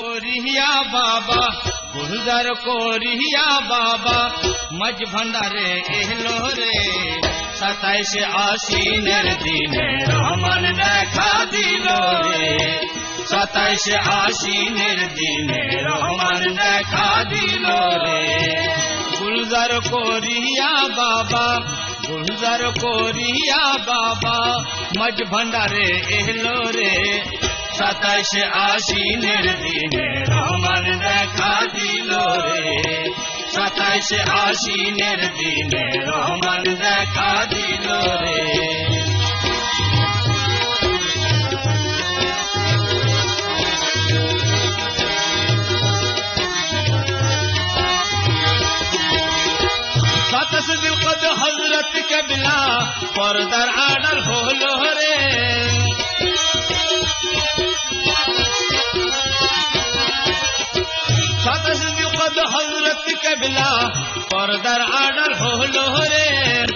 Korea বাবা Gulzar Korea বাবা মজ ভণ্ডারে এলো রে সাতাইশে আশ্বিনের দিনে রহমান দেখা দিল রে সাতাইশে আশ্বিনের দিনে রহমান দেখা দিল রে গুলজার কোরিয়া বাবা গুলজার কোরিয়া বাবা মজ ভণ্ডারে এলো রে সাতাইশে আশ্বিনের দিনে রহমান দেখা দিল রে। সাতাইশে আশ্বিনের দিনে রহমান দেখা দিল রে। সাতাশ দিল কদ হজরত কেবলা, পর্দার আডার হলো রে। সাতাশ হজরত কেবলা, পর্দার আডার হলো রে।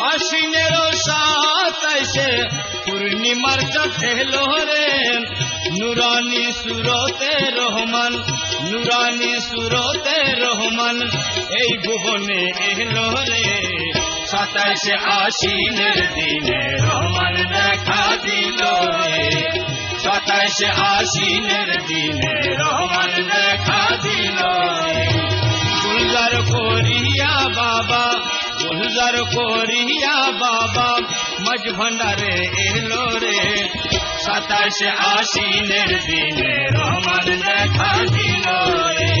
আশ্বিনের সাতাইশে পূর্ণিমার চঠেলো রে। নুরানি সুরতে রহমান, নুরানি সুরতে রহমান, এই ভুবনে এলো রে। সাতাইশে আশ্বিনের দিনে রহমান দেখা দিল রে। সাতাইশে আশ্বিনের দিনে রহমান দেখা দিল কোরিয়া বাবা গুলজার কোরিয়া বাবা মজ ভণ্ডারে এলো রে সাতাশে আশ্বিনের দিনে রহমান দেখা দিল রে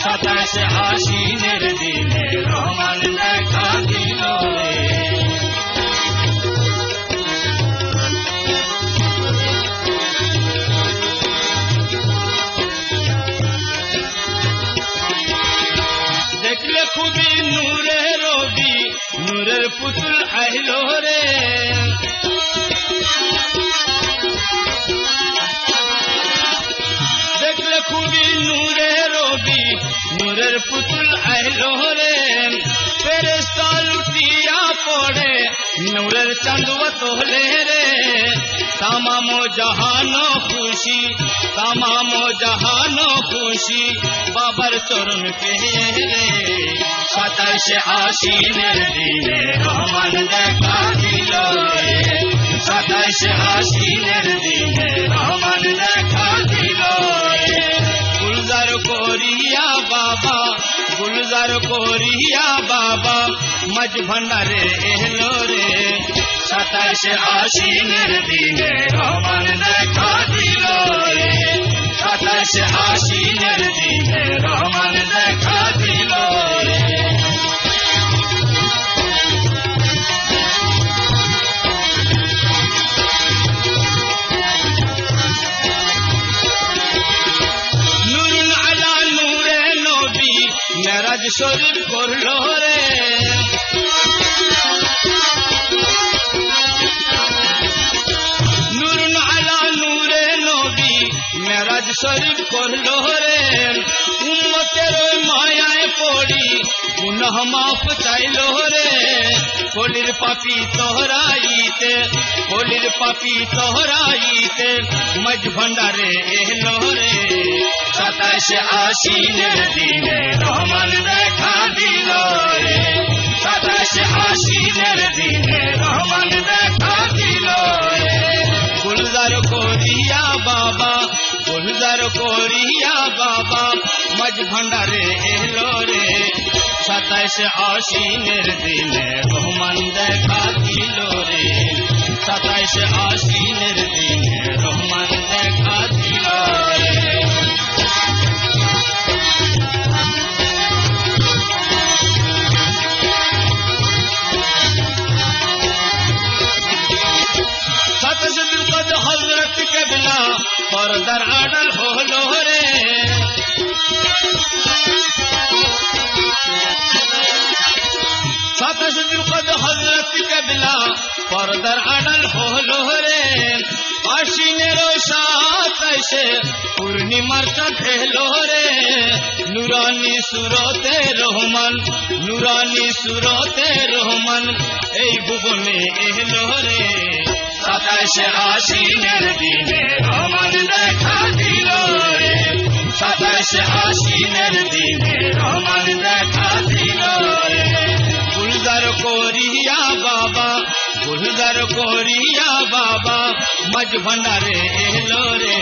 সাতাশে আশ্বিনের দিনে রহমান پسل آئي لکو به نورو به نور پسل آئي لو ري. تيري سالو پيئا پوڙي نور چاند وولي ري. তামাম জাহানো খুশি, তামাম জাহানো খুশি, বাবার চরণ পেয়ে রে সাতাশে আশ্বিনের দিনে রহমান দেখা দিল সাতাশে আশ্বিনের দিনে রহমান দেখা দিল গুলজার কোরিয়া বাবা, গুলজার কোরিয়া বাবা মজ ভণ্ডারে এলো রে সাতাশে আশ্বিনের দিনে রহমান দেখা দিল রে। সাতাশে আশ্বিনের দিনে রহমান দেখা দিল শরীফ করল রে। শরীফ করল রে। উম্মতের ওই মায়ায় পড়ি, গুনাহ মাফ চাইলো রে। কলির পাপি তোহরাইতে কলির পাপি তোহরাইতে মজ ভণ্ডারে এলো রে। সাতাশে আশ্বিনের দিনে রহমান দেখা দিল রে। সাতাশে আশ্বিনের দিনে রহমান কোরিয়া বাবা মজ ভণ্ডারে এলো রে। সাতাইশ আশ্বিনের দিনে রহমান দেখা দিল রে। সাতাইশ আশ্বিনের দিনে হজরত কেবলা, পর্দার আডাল রে। সাতাইশে পূর্ণিমার রে। নুরানি সুরতে রহমান, নুরানি সুরতে রহমান, এই ভুবনে এলো রে। সাতাশে আশ্বিনের দিনে রহমান দেখা দিল রে। गोरिया बाबा, मजबन रे, एलो रे।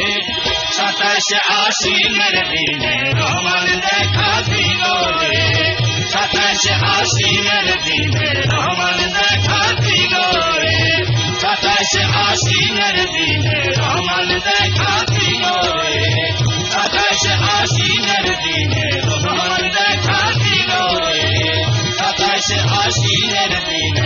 सताइस आसीन दिन, रमन देखा दिलो रे सताइस आसीन दिन, रमन देखा दिलो रे सताइस आसीन दिन, रमन देखा दिलो रे सताइस आसीन दिन, रमन देखा दिलो रे सताइस आसीन दिन